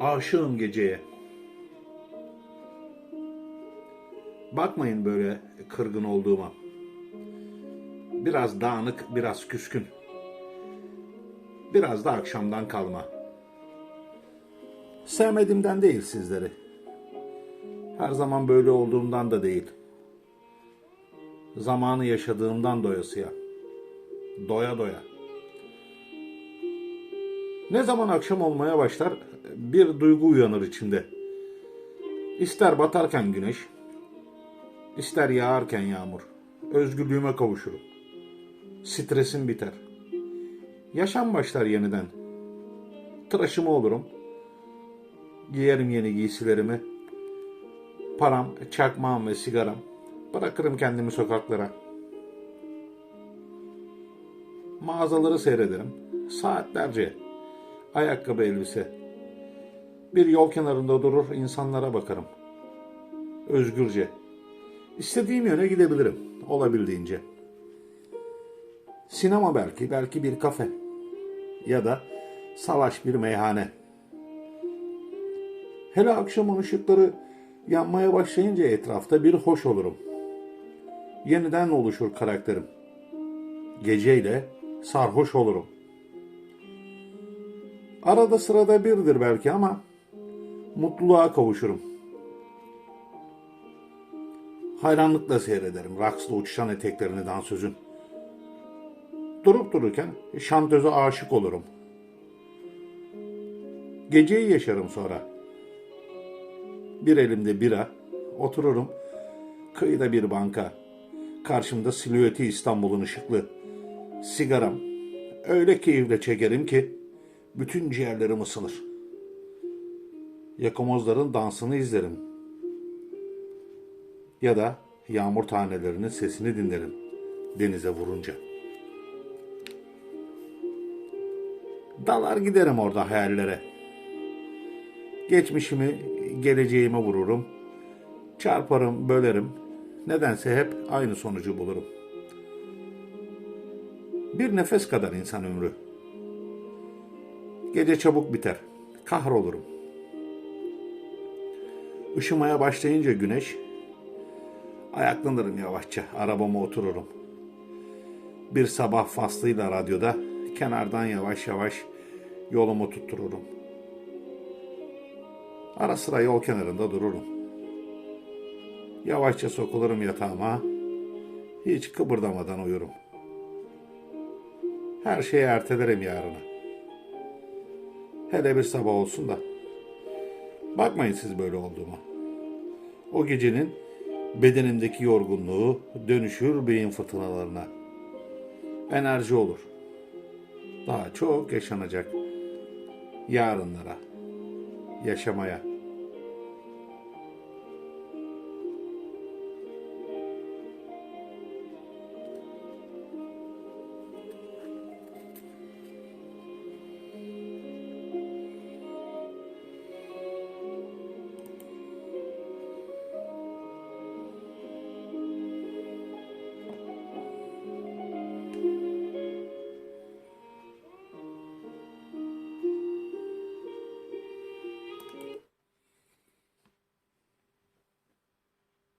Aşığım geceye. Bakmayın böyle kırgın olduğuma. Biraz dağınık, biraz küskün. Biraz da akşamdan kalma. Sevmediğimden değil sizleri. Her zaman böyle olduğumdan da değil. Zamanı yaşadığımdan doyasıya. Doya doya. Ne zaman akşam olmaya başlar bir duygu uyanır içimde. İster batarken güneş, ister yağarken yağmur. Özgürlüğüme kavuşurum. Stresim biter. Yaşam başlar yeniden. Tıraşımı olurum. Giyerim yeni giysilerimi. Param, çakmağım ve sigaram. Bırakırım kendimi sokaklara. Mağazaları seyrederim. Saatlerce. Ayakkabı elbise. Bir yol kenarında durur insanlara bakarım. Özgürce. İstediğim yöne gidebilirim. Olabildiğince. Sinema belki, belki bir kafe. Ya da salaş bir meyhane. Hele akşamın ışıkları yanmaya başlayınca etrafta bir hoş olurum. Yeniden oluşur karakterim. Geceyle sarhoş olurum. Arada sırada birdir belki ama mutluluğa kavuşurum. Hayranlıkla seyrederim Raks'la uçuşan eteklerini dansözün. Durup dururken şantöze aşık olurum. Geceyi yaşarım sonra. Bir elimde bira, otururum. Kıyıda bir banka. Karşımda silüeti İstanbul'un ışıklı. Sigaram. Öyle keyifle çekerim ki bütün ciğerlerim ısınır. Yakamozların dansını izlerim. Ya da yağmur tanelerinin sesini dinlerim denize vurunca. Dalar giderim orada hayallere. Geçmişimi, geleceğime vururum. Çarparım, bölerim. Nedense hep aynı sonucu bulurum. Bir nefes kadar insan ömrü. Gece çabuk biter. Kahrolurum. Işımaya başlayınca güneş, ayaklanırım yavaşça, arabama otururum. Bir sabah faslıyla radyoda kenardan yavaş yavaş yolumu tuttururum. Ara sıra yol kenarında dururum. Yavaşça sokulurum yatağıma, hiç kıpırdamadan uyurum. Her şeyi ertelerim yarına. Hele bir sabah olsun da. Bakmayın siz böyle olduğuma. O gecenin bedenimdeki yorgunluğu dönüşür beyin fırtınalarına. Enerji olur. Daha çok yaşanacak. Yarınlara. Yaşamaya.